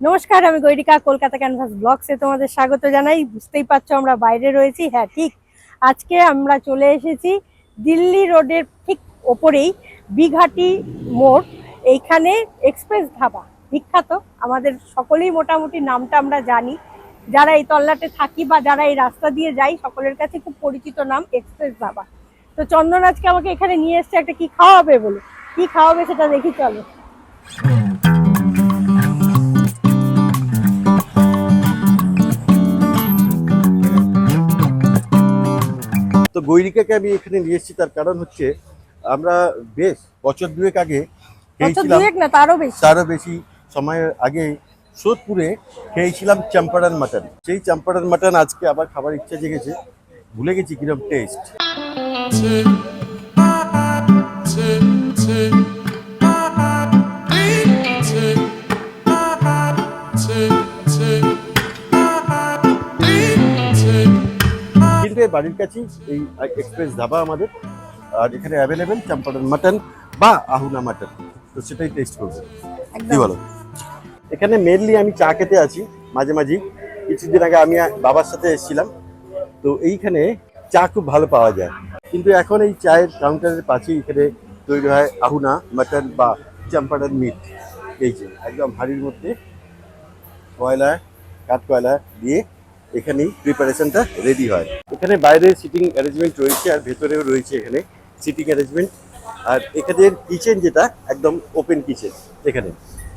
নমস্কার, আমি গৈরিকা কলকাতা ক্যানভাস ব্লগসে তোমাদের স্বাগত জানাই। বুঝতেই পারছ আমরা বাইরে রয়েছি। হ্যাঁ ঠিক। আজকে আমরা চলে এসেছি দিল্লি রোডের ঠিক ওপরেই বিঘাটি মোড়। এইখানে এক্সপ্রেস ধাবা, বিখ্যাত। আমাদের সকলেই মোটামুটি নামটা আমরা জানি। যারা এই তল্লাটে থাকি বা যারা এই রাস্তা দিয়ে যাই, সকলের কাছে খুব পরিচিত নাম এক্সপ্রেস ধাবা। তো চন্দন আজকে আমাকে এখানে নিয়ে এসছে। একটা কি খাওয়াবে বলে কি খাওয়াবে সেটা দেখি, চলো। তো গৈরিকাকে আমি এখানে নিয়ে এসেছি তার কারণ হচ্ছে আমরা বেশ বছর দুয়েক আগে খেয়েছিলাম। তারও বেশি। তারও বেশি সময়ের আগে সোদপুরে খেয়েছিলাম চাম্পারান মাটন। সেই চাম্পারান মাটন আজকে আবার খাবার ইচ্ছা জেগেছে। ভুলে গেছি কিরম টেস্ট কিন্তু বাড়ির কাছেই এই এক্সপ্রেস ধাবা আমাদের আর এখানে অ্যাভেলেবেল চাম্পারান মাটন বা আহুনা মাটন তো সেটাই টেস্ট করব কি বলো? এখানে মেনলি আমি চা খেতে আছি মাঝে মাঝে। কিছুদিন আগে আমি বাবার সাথে এসেছিলাম। তো এইখানে চা খুব ভালো পাওয়া যায়। কিন্তু এখন এই চায়ের কাউন্টারের পাশেই এখানে তৈরি হয় আহুনা মাটন বা চাম্পাটার মিট এই যে একদম হাড়ির মধ্যে কয়লা কাঠ কয়লা দিয়ে এখানেই প্রিপারেশনটা রেডি হয়। এখানে বাইরে সিটিং অ্যারেঞ্জমেন্ট রয়েছে আর ভেতরেও রয়েছে এখানে সিটিং অ্যারেঞ্জমেন্ট আর এখানের কিচেন যেটা একদম ওপেন কিচেন এখানে।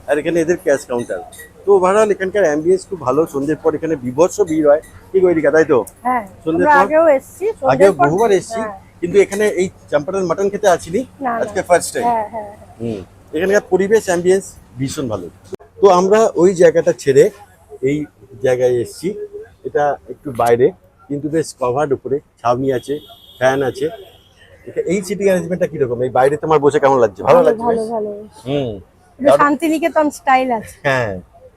আর এখানে এদের ক্যাশ কাউন্টার তো ওভারঅল এখানকার অ্যাম্বিয়েন্স খুব ভালো। সন্ধ্যের পর এখানে বিভৎস ভিড় হয়। কি গৈরিকা তাই তো? হ্যাঁ সন্ধ্যের পর? আগেও এসেছি পর- বহুবার এসেছি হ্যাঁ, কিন্তু এখানে এই চাম্পাটার মাটন খেতে আসিনি। আজকে ফার্স্ট টাইম হ্যাঁ হ্যাঁ। হুম। এখানকার পরিবেশ অ্যাম্বিয়েন্স ভীষণ ভালো। তো আমরা ওই জায়গাটা ছেড়ে এই জায়গায় এসেছি। এটা একটু বাইরে কিন্তু বেশ কভার্ড উপরে ছাউনি আছে ফ্যান আছে। এই সিটিং অ্যারেঞ্জমেন্টটা কীরকম? এই বাইরে তোমার বসে কেমন লাগছে? ভালো লাগছে ভালো ভালো। হুম। শান্তিনিকেতন স্টাইল আছে। হ্যাঁ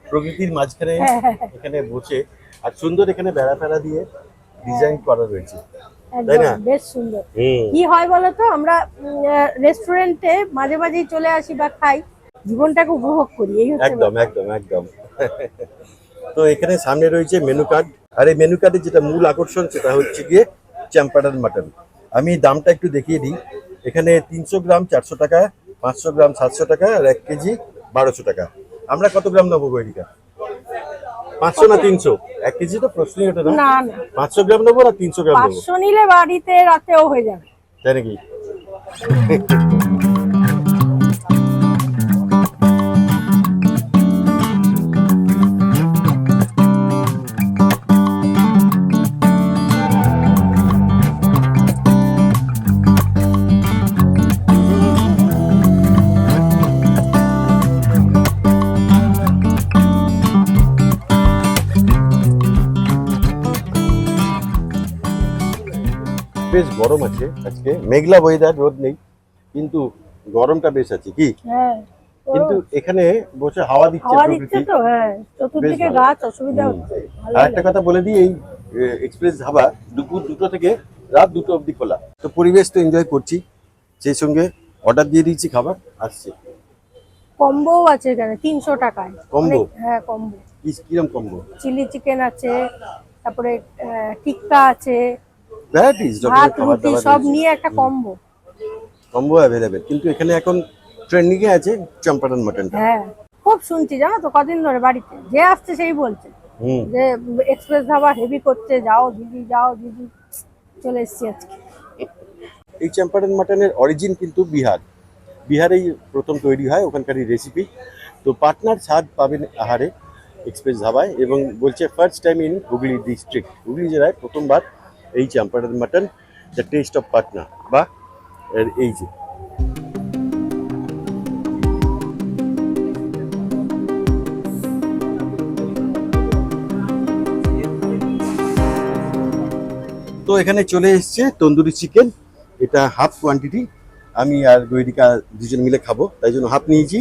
প্রকৃতির মাঝখানে হ্যাঁ, হ্যাঁ, হ্যাঁ। এখানে বসে আর সুন্দর এখানে বেড়া ফেড়া দিয়ে ডিজাইন করা রয়েছে। তাই না? বেশ সুন্দর। কি হয় বলতো আমরা রেস্টুরেন্টে মাঝে মাঝেই চলে আসি বা খাই জীবনটাকে উপভোগ করি এই হচ্ছে একদম একদম একদম। তো এখানে সামনে রয়েছে মেনু কার্ড আর এই মেনু কার্ডের যেটা মূল আকর্ষণ সেটা হচ্ছে গিয়ে চ্যাম্পাটার মাটন আমি দামটা একটু দেখিয়ে দিই। এখানে তিনশো গ্রাম চারশো টাকা পাঁচশো গ্রাম সাতশো টাকা আর এক কেজি বারোশো টাকা। আমরা কত গ্রাম নেব গৈরিকা পাঁচশো না তিনশো? এক কেজি তো প্রশ্নই ওঠে না। পাঁচশো গ্রাম নেব না তিনশো গ্রাম নেব? নিলে বাড়িতে রাতেও হয়ে যাবে। তাই নাকি? বেশ গরম আছে। আজকে মেঘলা ওয়েদার রোদ নেই কিন্তু গরমটা বেশ আছে কি? হ্যাঁ কিন্তু এখানে বসে হাওয়া দিচ্ছে প্রকৃতি। হ্যাঁ চতুর্দিকে গাছ অসুবিধা হচ্ছে আর একটা কথা বলে দিই এই এক্সপ্রেস ধাবা দুপুর দুটো থেকে রাত দুটো অবধি খোলা। তো পরিবেশ তো এনজয় করছি সেই সঙ্গে অর্ডার দিয়ে দিয়েছি খাবার আসছে। কম্বো আছে এখানে তিনশো টাকায়? অনেক- হ্যাঁ কম্বো। কিরম কম্বো? চিলি চিকেন আছে তারপরে টিক্কা আছে ভ্যারাইটিস ভাত রুটি সব নিয়ে একটা কম্বো কম্বো অ্যাভেলেবেল কিন্তু এখানে এখন ট্রেন্ডিং এ আছে চম্পাটন মটনটা হ্যাঁ খুব শুনছি জানো তো কদিন ধরে বাড়িতে। যে আসছে সেই বলছে। যে এক্সপ্রেস ধাবা হেভি করছে যাও দিদি যাও দিদি চলে এসছি আজকে। এই চম্পাটন মাটনের অরিজিন কিন্তু বিহার। বিহারেই প্রথম তৈরি হয় ওখানকারই রেসিপি তো পাটনার স্বাদ পাবেন আহারে এক্সপ্রেস ধাবায় এবং বলছে first time in Hooghly district Hooghly জেলায় প্রথমবার এই যে Champaran mutton the taste of Patna বা এর এই যে। তো এখানে চলে এসছে তন্দুরি চিকেন এটা হাফ কোয়ান্টিটি আমি আর গৈরিকা দুজন মিলে খাব তাই জন্য হাফ নিয়েছি।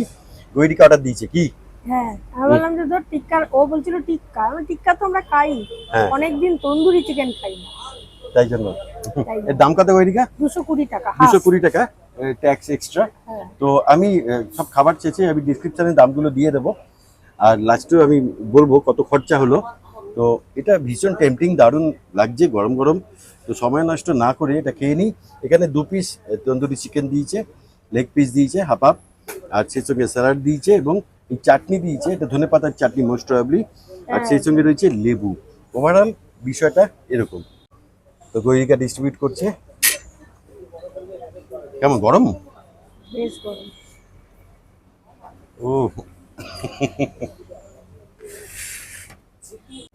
গৈরিকা অর্ডার দিয়েছে কি? হ্যাঁ আমি বললাম যে ধর টিক্কা ও বলছিল টিক্কা আমি টিক্কা তো আমরা খাই। হ্যাঁ। অনেকদিন তন্দুরি চিকেন খাই না। তাই জন্য। এর দাম কত গৈরিকা দুশো কুড়ি টাকা দুশো। কুড়ি টাকা ট্যাক্স এক্সট্রা হ্যাঁ। তো আমি সব খাবার চেয়েছি আমি ডিসক্রিপশনে দামগুলো দিয়ে দেবো। আর লাস্টেও আমি বলব কত খরচা হলো। তো এটা ভীষণ টেম্পটিং দারুণ লাগছে গরম গরম। তো সময় নষ্ট না করে এটা খেয়ে নিই। এখানে দু পিস তন্দুরি চিকেন দিয়েছে লেগ পিস দিয়েছে হাফ হাফ আর সেই সঙ্গে স্যালাড দিয়েছে এবং এই চাটনি দিয়েছে এটা ধনে পাতার চাটনি মোস্ট প্রবাবলি আর সেই সঙ্গে রয়েছে লেবু। ওভারঅল বিষয়টা এরকম। তো গৈরিকা ডিস্ট্রিবিউট করছে। কেমন গরম? বেশ গরম। ও।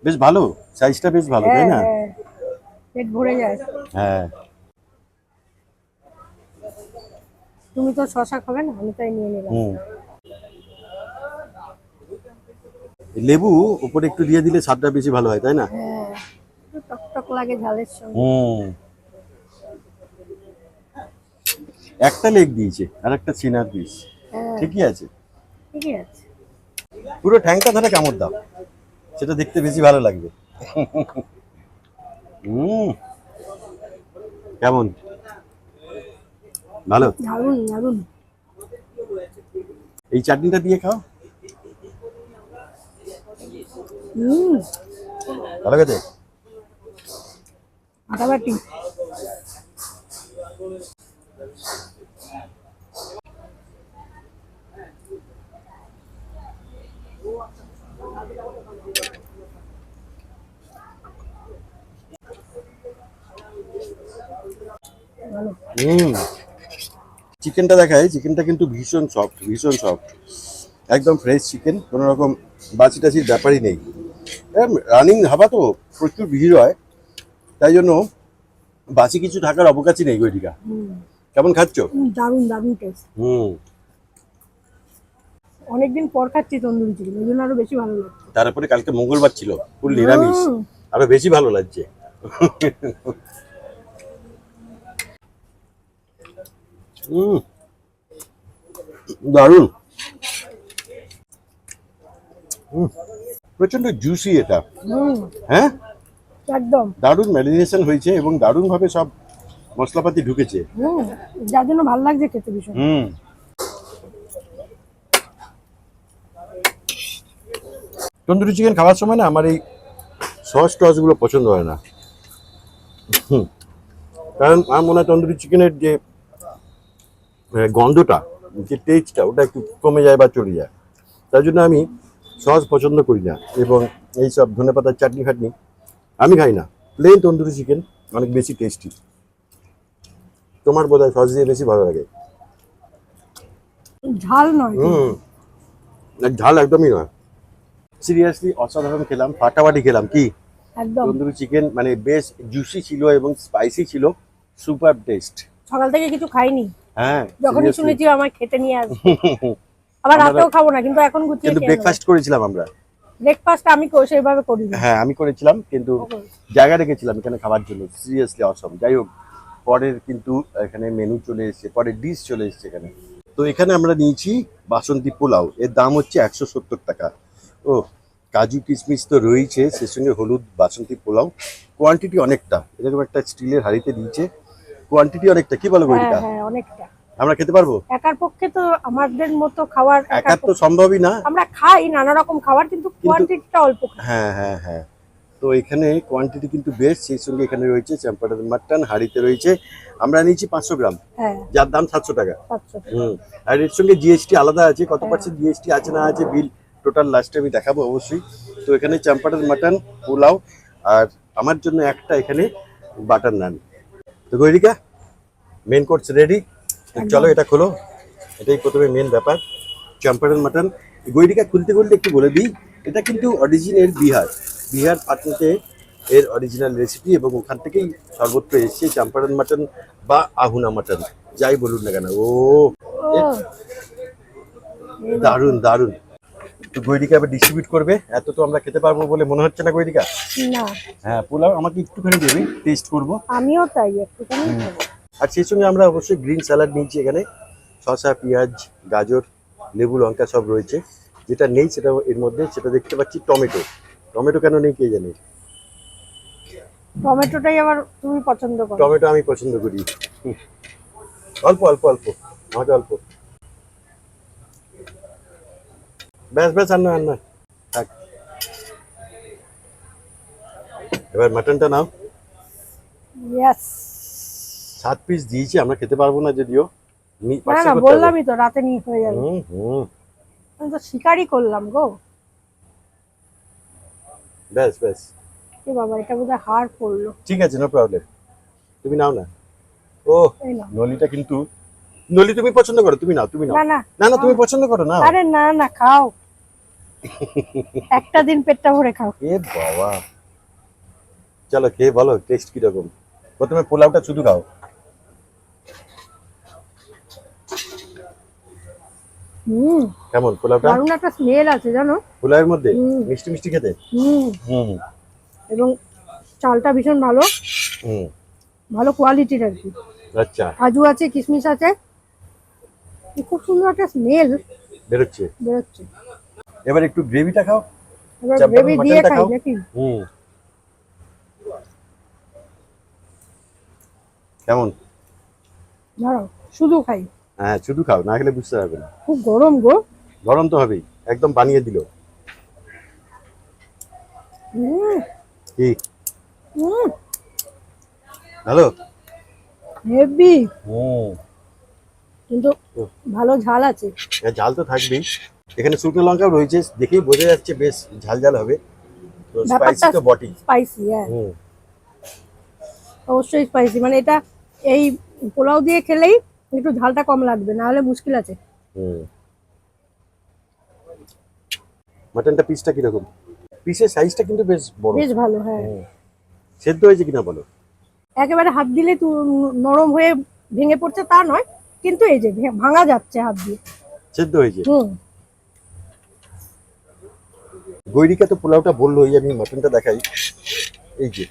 বেশ ভালো সাইজটা বেশ ভালো তাই না? হ্যাঁ, হ্যাঁ। পেট ভরে যায়। হ্যাঁ। তুমি তো শশা খাবে না আমি তাই নিয়ে নিলাম। লেবু উপরে একটু দিয়ে দিলে স্বাদটা বেশি ভালো হয় তাই না? হ্যাঁ। লাগে ঝালের সঙ্গে। হুম একটা লেগ দিয়েছে আর একটা চিনার পিস হ্যাঁ। ঠিকই আছে। ঠিকই আছে। পুরো ঠ্যাংটা ধরে কামড় দাও সেটা দেখতে বেশি ভালো লাগবে। হুম কেমন? ভালো? দারুণ দারুণ এই চাটনিটা দিয়ে খাও। হুম ভালো গেছে ভালো হুম। চিকেনটা দেখায় চিকেনটা কিন্তু ভীষণ সফট ভীষণ সফট একদম ফ্রেশ চিকেন কোনো রকম বাছি টাছির ব্যাপারই নেই। রানিং ধাবা তো, প্রচুর ভিড় হয়। তাই জন্য বাসি কিছু থাকার অবকাশই নেই গৈটিকা কেমন খাচ্ছ? দারুণ দারুণ টেস্ট হুম। অনেকদিন পর খাচ্ছি তন্দুরি চিকেন ওই জন্য আরও বেশি ভালো লাগছে। তারপরে কালকে মঙ্গলবার ছিল ফুল নিরামিষ। আরও বেশি ভালো লাগছে। হুম। দারুণ। হুম, প্রচণ্ড জুসি এটা। হ্যাঁ? একদম। দারুণ ম্যারিনেশন হয়েছে এবং দারুণ ভাবে সব মশলাপাতি ঢুকেছে। হুম যার জন্য ভালো লাগছে খেতে ভীষণ। হুম। তন্দুরি চিকেন খাওয়ার সময় না আমার এই সস টসগুলো পছন্দ হয় না। হুম। কারণ আমার মনে হয় তন্দুরি চিকেনের যে গন্ধটা যে টেস্টটা ওটা একটু কমে যায় বা চলে যায়। তার জন্য আমি সস পছন্দ করি না এবং এই সব ধনে পাতার চাটনি ফাটনি আমি খাই না। প্লেন তন্দুরি চিকেন অনেক বেশি টেস্টি তোমার বোধ হয় সস দিয়ে বেশি ভালো লাগে। ঝাল নয় হুম। ঝাল একদমই নয়। সিরিয়াসলি অসাধারণ খেলাম ফাটাফাটি খেলাম কি? একদম। তন্দুরি চিকেন মানে বেশ জুসি ছিল এবং স্পাইসি ছিল সুপার টেস্ট সকাল থেকে কিছু খাইনি। হ্যাঁ যখনই। শুনেছি আমার খেতে নিয়ে আসবে। আবার রাতেও খাব না কিন্তু এখন গুছিয়ে কিন্তু ব্রেকফাস্ট করেছিলাম আমরা। ব্রেকফাস্ট আমি সেইভাবে করি হ্যাঁ আমি করেছিলাম কিন্তু জায়গা রেখেছিলাম এখানে খাবার জন্য। সিরিয়াসলি অসম যাই হোক পরের কিন্তু এখানে মেনু চলে এসেছে পরের ডিশ চলে এসেছে এখানে। তো এখানে আমরা নিয়েছি বাসন্তী পোলাও। এর দাম হচ্ছে একশো সত্তর টাকা। ও কাজু কিশমিশ তো রয়েছে সে সঙ্গে হলুদ বাসন্তী পোলাও। কোয়ান্টিটি অনেকটা। এরকম একটা স্টিলের হাঁড়িতে দিয়েছে। কোয়ান্টিটি অনেকটা। কি বলো হ্যাঁ হ্যাঁ অনেকটা। আমরা খেতে পারব? একার পক্ষে তো আমাদের মতো খাওয়ার একার তো সম্ভবই না। আমরা খাই নানা রকম খাবার কিন্তু কোয়ান্টিটিটা অল্প হ্যাঁ হ্যাঁ হ্যাঁ। তো এখানে কোয়ান্টিটি কিন্তু বেশ সেই সঙ্গে এখানে রয়েছে চ্যাম্পাটার মাটন হাঁড়িতে রয়েছে। আমরা নিয়েছি পাঁচশো গ্রাম। হ্যাঁ। যার দাম সাতশো টাকা। হুম। আর এর সঙ্গে জিএসটি আলাদা আছে। কত হ্যাঁ। পার্সেন্ট জিএসটি আছে না আছে বিল টোটাল লাস্টে আমি দেখাবো অবশ্যই। তো এখানে চাম্পাটার মাটন পোলাও আর আমার জন্য একটা এখানে বাটার নান তো গৈরিকা মেন কোর্স রেডি চলো এটা খোলো। এটাই প্রথমে মেন ব্যাপার। চাম্পাটার মাটন। গৈরিকা খুলতে খুলতে একটু বলে দিই এটা কিন্তু অরিজিনের বিহার। বিহার পাটনাতে এর অরিজিনাল রেসিপি এবং ওখান থেকেই সর্বত্র এসছে চাম্পাটান মাটন বা আহুনা মাটন। যাই বলুন না কেন ও। ও। দারুণ দারুণ তো গৈরিকা আবার ডিস্ট্রিবিউট করবে এত তো আমরা খেতে পারব বলে মনে হচ্ছে না গৈরিকা? না। হ্যাঁ পোলাও আমাকে একটুখানি দেবে টেস্ট করব। আমিও তাই একটুখানি খাব। আর সেই সঙ্গে আমরা অবশ্যই গ্রিন স্যালাড নিয়েছি এখানে। শসা পেঁয়াজ গাজর লেবু লঙ্কা সব রয়েছে। যেটা নেই সেটা এর মধ্যে সেটা দেখতে পাচ্ছি টমেটো। টমেটো কেন নেই কে জানে? টমেটোটাই আমার তুমি পছন্দ করো। টমেটো আমি পছন্দ করি। অল্প অল্প অল্প আমাকে অল্প। ব্যাস ব্যাস আর আন্না থাক। এবার মাটনটা নাও। ইয়েস সাত পিস দিয়েছি আমরা খেতে পারব না যদিও। না না বললামই তো রাতে নিয়ে হয়ে যাবে। আমি তো শিকারই করলাম গো। ব্যাস ব্যাস। এ বাবা এটা বোধহয় হার পড়ল। ঠিক আছে নো প্রবলেম তুমি নাও না। ও নলিটা কিন্তু নলি তুমি পছন্দ করো তুমি নাও তুমি নাও। না না। না না তুমি পছন্দ করো না আরে না না খাও। একটা দিন পেটটা ভরে খাও। এ বাবা। চলো খেয়ে বলো টেস্ট কীরকম। প্রথমে পোলাওটা শুধু খাও। হুম। কেমন পোলাওটা? দারুণ একটা স্মেল আছে জানো? পোলাওয়ের মধ্যে। মিষ্টি মিষ্টি খেতে? হুম। হুম। এবং চালটা ভীষণ ভালো। হুম। ভালো কোয়ালিটির আর কি। আচ্ছা। কাজু আছে কিশমিশ আছে। খুব সুন্দর একটা স্মেল বেরোচ্ছে? বেরোচ্ছে। এবার একটু গ্রেভিটা খাও। এবার গ্রেভি দিয়ে খাই নাকি? হুম। কেমন? দাঁড়াও শুধু খাই। হ্যাঁ শুধু খাও না খেলে বুঝতে পারবে না। খুব গরম গো। গরম তো হবেই একদম বানিয়ে দিল। কি? হুম ভালো? হেভি। হুম। কিন্তু ভালো ঝাল আছে। ঝাল তো থাকবেই। এখানে শুকনো লঙ্কাও রয়েছে দেখেই বোঝা যাচ্ছে বেশ ঝাল ঝাল হবে। তো স্পাইসি তো বটি স্পাইসি হ্যাঁ। অবশ্যই স্পাইসি মানে এটা এই পোলাও দিয়ে খেলেই একটু ঝালটা কম লাগবে না হলে মুশকিল আছে। হুম। মাটনটা পিসটা কীরকম? পিসের সাইজটা কিন্তু বেশ বড়। বেশ ভালো হ্যাঁ। সেদ্ধ হয়েছে কিনা বলো? একেবারে হাত দিলে তু নরম হয়ে ভেঙে পড়ছে তা নয় কিন্তু এই যে ভাঙা যাচ্ছে হাত দিয়ে। সেদ্ধ হয়েছে? হুম। গৈরিকা তো পোলাওটা বলল এই আমি মাটনটা দেখাই। এই যে।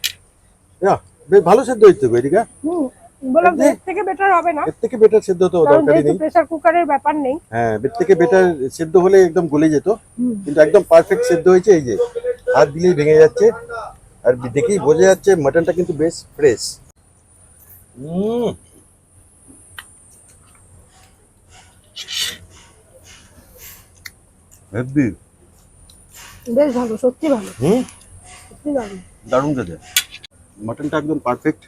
না বেশ ভালো সেদ্ধ হয়েছে গৈরিকা? হুম। বললাম এতে- এর থেকে বেটার হবে না। এর থেকে বেটার সেদ্ধ তো দরকারই নেই। প্রেসার কুকারের ব্যাপার নেই। হ্যাঁ এর থেকে বেটার সেদ্ধ হলে একদম গলে যেত। কিন্তু একদম পারফেক্ট সেদ্ধ হয়েছে এই যে হাত দিলেই ভেঙে যাচ্ছে। আর দেখেই বোঝা যাচ্ছে মাটনটা কিন্তু বেশ ফ্রেশ হুম হেব্বি। বেশ ভালো সত্যি ভালো। হুম? সত্যি ভালো দারুণ খেতে মাটনটা একদম পারফেক্ট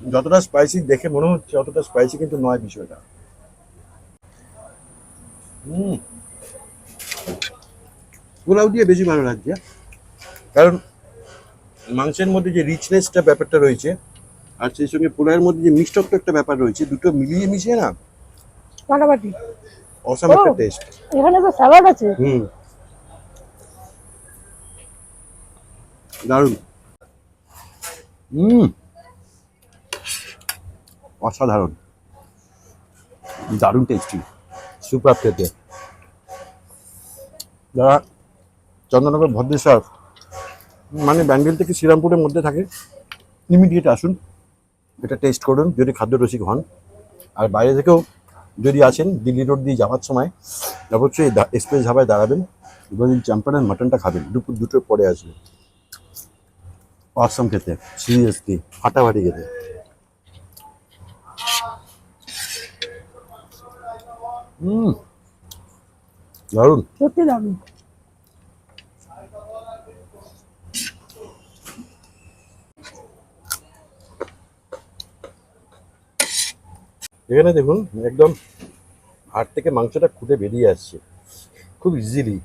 যতটা স্পাইসি দেখে মনে হচ্ছে অতটা স্পাইসি কিন্তু নয় বিষয়টা। হুম। পোলাও দিয়ে বেশি ভালো লাগছে। কারণ মাংসের মধ্যে যে রিচনেসটা ব্যাপারটা রয়েছে আর সেই সঙ্গে পোলাওয়ের মধ্যে যে মিষ্টত্ব একটা ব্যাপার রয়েছে দুটো মিলিয়ে মিশিয়ে না ফাটাফাটি অসাম একটা। টেস্ট এখানে তো স্যালাড আছে। হুম। দারুণ। হুম। অসাধারণ। দারুণ টেস্টি সুপার খেতে। যারা চন্দ্রনগর ভদ্রেশ্বর মানে ব্যান্ডেল থেকে শ্রীরামপুরের মধ্যে থাকে ইমিডিয়েট আসুন এটা টেস্ট করুন যদি খাদ্য রসিক হন। আর বাইরে থেকেও যদি আসেন দিল্লি রোড দিয়ে যাওয়ার সময় অবশ্যই এক্সপ্রেস ধাবায় দাঁড়াবেন দুদিন চাম্পানের মাটনটা খাবেন দুপুর দুটোর পরে আসবে অসম খেতে সিরিয়াসলি ফাটাফাটি খেতে। হুম। দারুণ। সত্যি দারুণ। এখানে দেখুন একদম হাড় থেকে মাংসটা খুঁটে বেরিয়ে আসছে। খুব ইজিলি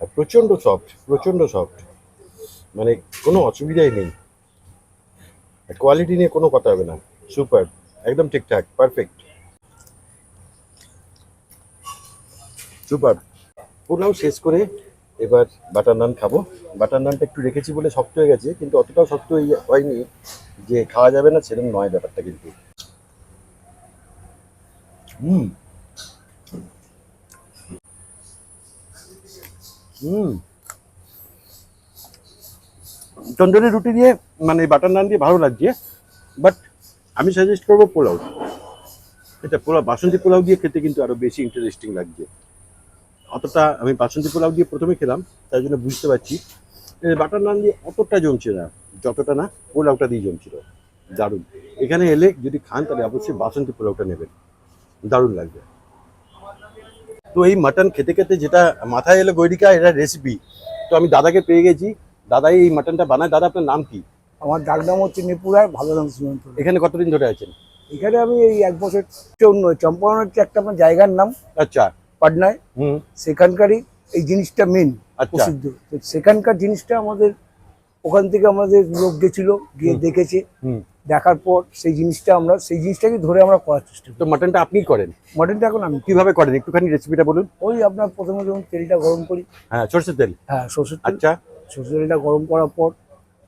আর প্রচণ্ড সফট প্রচণ্ড সফট মানে কোনো অসুবিধাই নেই। কোয়ালিটি নিয়ে কোনো কথা হবে না। সুপার একদম ঠিকঠাক পারফেক্ট সুপার। পোলাও শেষ করে এবার বাটার নান খাব। বাটার নানটা একটু রেখেছি বলে শক্ত হয়ে গেছে, কিন্তু অতটাও শক্ত হয়নি যে খাওয়া যাবে না সেরকম নয় ব্যাপারটা কিন্তু। হুম। হুম। তন্দুরি রুটি দিয়ে মানে বাটার নান দিয়ে ভালো লাগছে বাট আমি সাজেস্ট করব পোলাও। এটা পোলাও, বাসন্তী পোলাও দিয়ে খেতে কিন্তু আরও বেশি ইন্টারেস্টিং লাগছে। অতটা আমি বাসন্তী পোলাও দিয়ে প্রথমে খেলাম তাই জন্য বুঝতে পারছি। বাটার নান দিয়ে অতটা জমছে না যতটা না পোলাওটা দিয়ে জমছিল। দারুণ। এখানে এলে যদি খান তাহলে অবশ্যই বাসন্তী পোলাওটা নেবেন। দারুণ লাগবে। তো এই মাটন খেতে খেতে যেটা মাথায় এলো গৈরিকা এটা রেসিপি তো আমি দাদাকে পেয়ে গেছি। দাদাই এই মাটনটা বানায়। দাদা আপনার নাম কি? আমার ডাক নাম হচ্ছে নিপুরায় ভালো নাম সীমান্ত রায়। এখানে কতদিন ধরে আছেন? এখানে আমি এই এক বছর চম্পারণ হচ্ছে একটা আমার জায়গার নাম। আচ্ছা। পাটনায় সেখানকারই এই জিনিসটা মেন আচ্ছা। প্রসিদ্ধ। তো সেখানকার জিনিসটা আমাদের ওখান থেকে আমাদের লোক গেছিল গিয়ে দেখেছে। দেখার পর সেই জিনিসটা আমরা সেই জিনিসটাকে ধরে আমরা করার চেষ্টা তো করি মাটনটা আপনি করেন? মাটনটা এখন আমি কীভাবে করেন? একটুখানি রেসিপিটা বলুন। ওই আপনার প্রথমে যখন তেলটা গরম করি। হ্যাঁ সরষের তেল। হ্যাঁ সর্ষের তেল। আচ্ছা। সর্ষের তেলটা গরম করার পর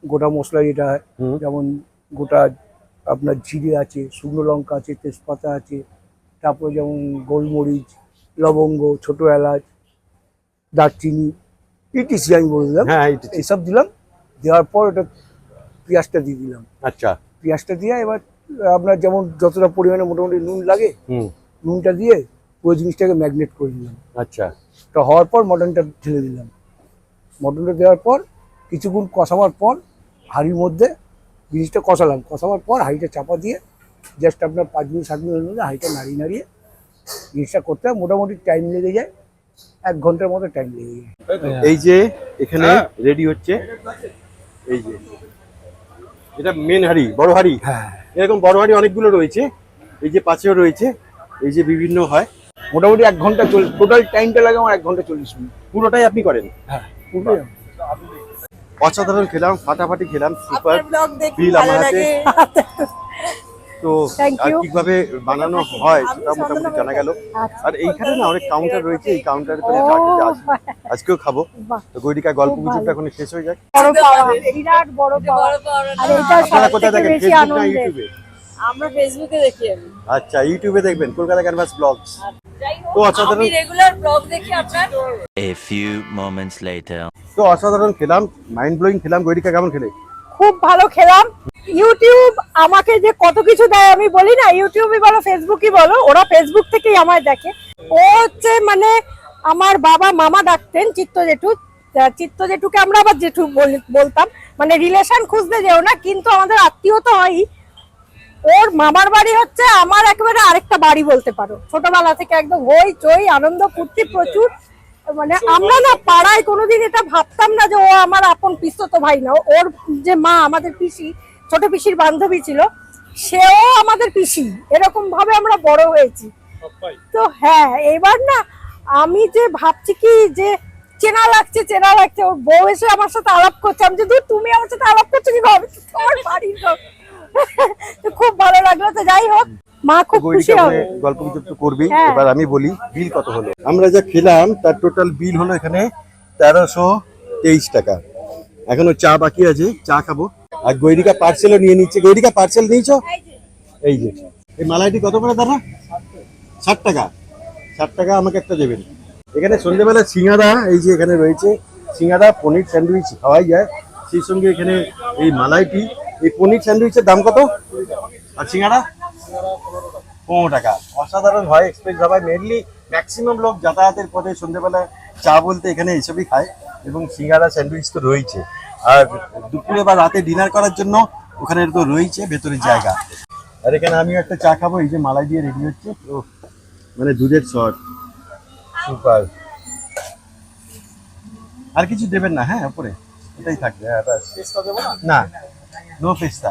গোটা মশলা যেটা হয় যেমন গোটা আপনার জিরে আছে শুকনো লঙ্কা আছে তেজপাতা আছে তারপর যেমন গোলমরিচ লবঙ্গ ছোট এলাচ দারচিনি ইটিসি আমি বলে দিলাম। হ্যাঁ এইসব দিলাম। দেওয়ার পর ওটা পেঁয়াজটা দিয়ে দিলাম। আচ্ছা। পেঁয়াজটা দিয়ে এবার আপনার যেমন যতটা পরিমাণে মোটামুটি নুন লাগে নুনটা দিয়ে পুরো জিনিসটাকে ম্যাগনেট করে দিলাম। আচ্ছা। ওটা হওয়ার পর মটনটা ঢেলে দিলাম। মটনটা দেওয়ার পর কিছুক্ষণ কষাবার পর হাঁড়ির মধ্যে জিনিসটা কষালাম। কষাবার পর হাঁড়িটা চাপা দিয়ে জাস্ট আপনার পাঁচ মিনিট সাত মিনিটের মধ্যে হাঁড়িটা নাড়িয়ে নাড়িয়ে জিনিসটা করতে হয় মোটামুটি টাইম লেগে যায় এক ঘণ্টার মতো টাইম লেগে যায়। এই যে এখানে রেডি হচ্ছে এই যে। এটা মেন হাড়ি বড় হাড়ি? হ্যাঁ। এরকম বড় হাড়ি অনেকগুলো রয়েছে এই যে পাশেও রয়েছে এই যে বিভিন্ন হয়। মোটামুটি এক ঘণ্টা চল টোটাল টাইমটা লাগে আমার এক ঘণ্টা চল্লিশ মিনিট। পুরোটাই আপনি করেন? হ্যাঁ। পুরোটাই। অসাধারণ খেলাম ফাটাফাটি খেলাম সুপার বিল আমার হাতে। তো. কীভাবে বানানো হয় সেটা মোটামুটি জানা গেল। আচ্ছা। আর এইখানে না অনেক কাউন্টার রয়েছে এই কাউন্টারে চা খেতে আজকেও খাব। তো গৈরিকা গল্প গুজবটা এখন শেষ হয়ে যাক। বড় পাওয়া বিরাট বড় পাওয়া। আর এটা আপনারা কোথায় দেখেন? ফেসবুক না ইউটিউবে আমরা ফেসবুকে দেখি আমি। আচ্ছা ইউটিউবে দেখবেন কলকাতা ক্যানভাস ব্লগস যাই তো অসাধারণ- রেগুলার ব্লগ দেখি আপনার। A few moments later. তো অসাধারণ খেলাম মাইন্ড ব্লোয়িং খেলাম। গৈরিকা কেমন খেলে? খুব ভালো খেলাম। ইউটিউব আমাকে যে কত কিছু দেয় আমি বলি না ইউটিউবই বলো ফেসবুকই বলো, ওরা ফেসবুক থেকেই আমায় দেখে। ও হচ্ছে মানে আমার বাবা মামা ডাকতেন চিত্ত জেঠু। চিত্ত জেঠুকে আমরা আবার জেঠু বল- বলতাম। মানে রিলেশন খুঁজতে যেও না, কিন্তু আমাদের আত্মীয় তো হয়ই ওর মামার বাড়ি হচ্ছে আমার একেবারে আরেকটা বাড়ি বলতে পারো। ছোটবেলা থেকে একদম হই চই, আনন্দ, ফুর্তি, প্রচুর। মানে আমরা না পাড়ায় কোনোদিন এটা ভাবতাম না যে ও আমার আপন পিস্তত ভাই না। ওর যে মা, আমাদের পিসি ছোট পিসির বান্ধবী ছিল সেও আমাদের পিসি। এরকম ভাবে আমরা বড় হয়েছি। তো হ্যাঁ এবার না আমি যে ভাবছি কি যে চেনা লাগছে চেনা লাগছে ওর বউ এসে আমার সাথে আলাপ করছে। আমি যে তুমি আমার সাথে আলাপ করছ কি ভাবে তোমার বাড়ির লোক। তো খুব ভালো লাগল। তো যাই হোক মা খুব খুশি হবে। গল্প তো করবেই হ্যাঁ। এবার আমি বলি বিল কত হলো? আমরা যা খেলাম তার টোটাল বিল হলো এখানে তেরোশো তেইশ টাকা। এখনও চা বাকি আছে চা খাব। আর গৈরিকা পার্সেলও নিয়ে নিচ্ছে। গৈরিকা পার্সেল নিয়েছো? এই যে। এই মালাইটি কত করে দাদা? ষাট টাকা। ষাট টাকা আমাকে একটা দেবেন। এখানে সন্ধ্যেবেলা সিঙ্গারা এই যে এখানে রয়েছে সিঙ্গারা পনির স্যান্ডউইচ খাওয়াই যায়। সেই সঙ্গে এখানে এই মালাইটি, এই পনির স্যান্ডউইচের দাম কত? আর সিঙ্গারা পনেরো টাকা। অসাধারণ হয় এক্সপ্রেস ধাবায় মেনলি ম্যাক্সিমাম লোক যাতায়াতের পথে সন্ধ্যেবেলা চা বলতে এখানে এসবই খায়। এবং সিঙ্গারা স্যান্ডউইচ তো রয়েছে। আর দুপুরে বা রাতে ডিনার করার জন্য ওখানে তো রয়েছে ভেতরের জায়গা। আর এখানে আমিও একটা চা খাব এই যে মালাই দিয়ে রেডি হচ্ছে তো মানে দুধের শট। সুপার আর কিছু দেবেন না হ্যাঁ উপরে এটাই থাকবে হ্যাঁ ব্যাস। না? নো। পেস্তা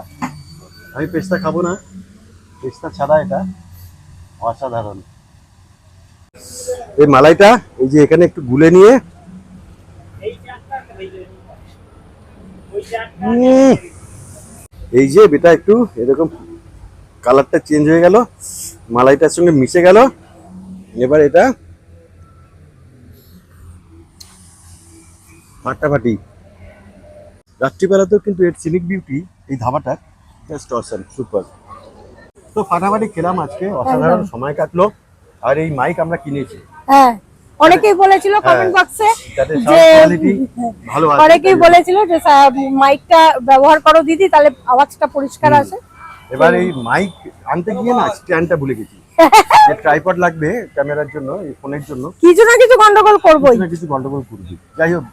আমি পেস্তা খাব না। পেস্তা ছাড়া এটা অসাধারণ। এই মালাইটা এই যে এখানে একটু গুলে নিয়ে এই যে বেটা একটু এরকম কালারটা চেঞ্জ হয়ে গেল মালাইটার সঙ্গে মিশে গেল। এবার এটা ফাটাফাটি। রাত্রিবেলাতেও কিন্তু এর সিনিক বিউটি এই ধাবাটা জাস্ট অসাম সুপার তো ফাটাফাটি খেলাম আজকে অসাধারণ সময় কাটলো। আর এই মাইক আমরা কিনেছি। হ্যাঁ। অনেকেই বলেছিল হ্যাঁ, কমেন্ট বক্সে যে অনেকেই বলেছিল যে মাইকটা ব্যবহার করো দিদি তাহলে আওয়াজটা পরিষ্কার আসে। এবার এই মাইক আনতে গিয়ে না স্ট্যান্ডটা ভুলে গেছি। যে ট্রাইপড লাগবে ক্যামেরার জন্য এই ফোনের জন্য কিছু না কিছু গন্ডগোল করবোই কিছু না কিছু গন্ডগোল করবি যাই হোক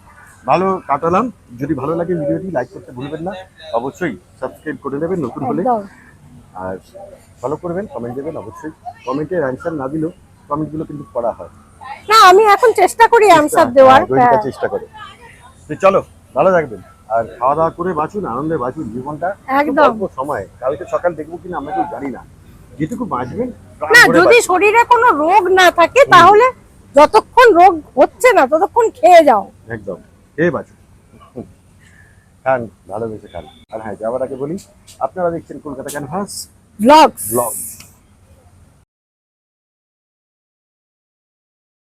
ভালো কাটালাম। যদি ভালো লাগে ভিডিওটি লাইক করতে ভুলবেন না অবশ্যই সাবস্ক্রাইব করে নেবেন নতুন হলে। আর ফলো করবেন কমেন্ট দেবেন অবশ্যই। কমেন্টের অ্যান্সার না দিলেও কমেন্টগুলো কিন্তু পড়া হয়। না আমি এখন চেষ্টা করি অ্যান্সার দেওয়ার। হ্যাঁ, হ্যাঁ। চেষ্টা করি। তো চলো ভালো থাকবেন। আর খাওয়া দাওয়া করে বাঁচুন আনন্দে বাঁচুন জীবনটা। একদম। সময়। কালকে সকাল দেখব কিনা আমরা কেউ জানি না। যেটুকু বাঁচবেন না যদি শরীরে কোনো রোগ না থাকে তাহলে যতক্ষণ রোগ হচ্ছে না ততক্ষণ খেয়ে যাও। একদম। খেয়ে বাঁচুন। খান ভালোবেসে খান। আর হ্যাঁ যাওয়ার আগে বলি আপনারা দেখছেন কলকাতা ক্যানভাস ব্লগস ব্লগ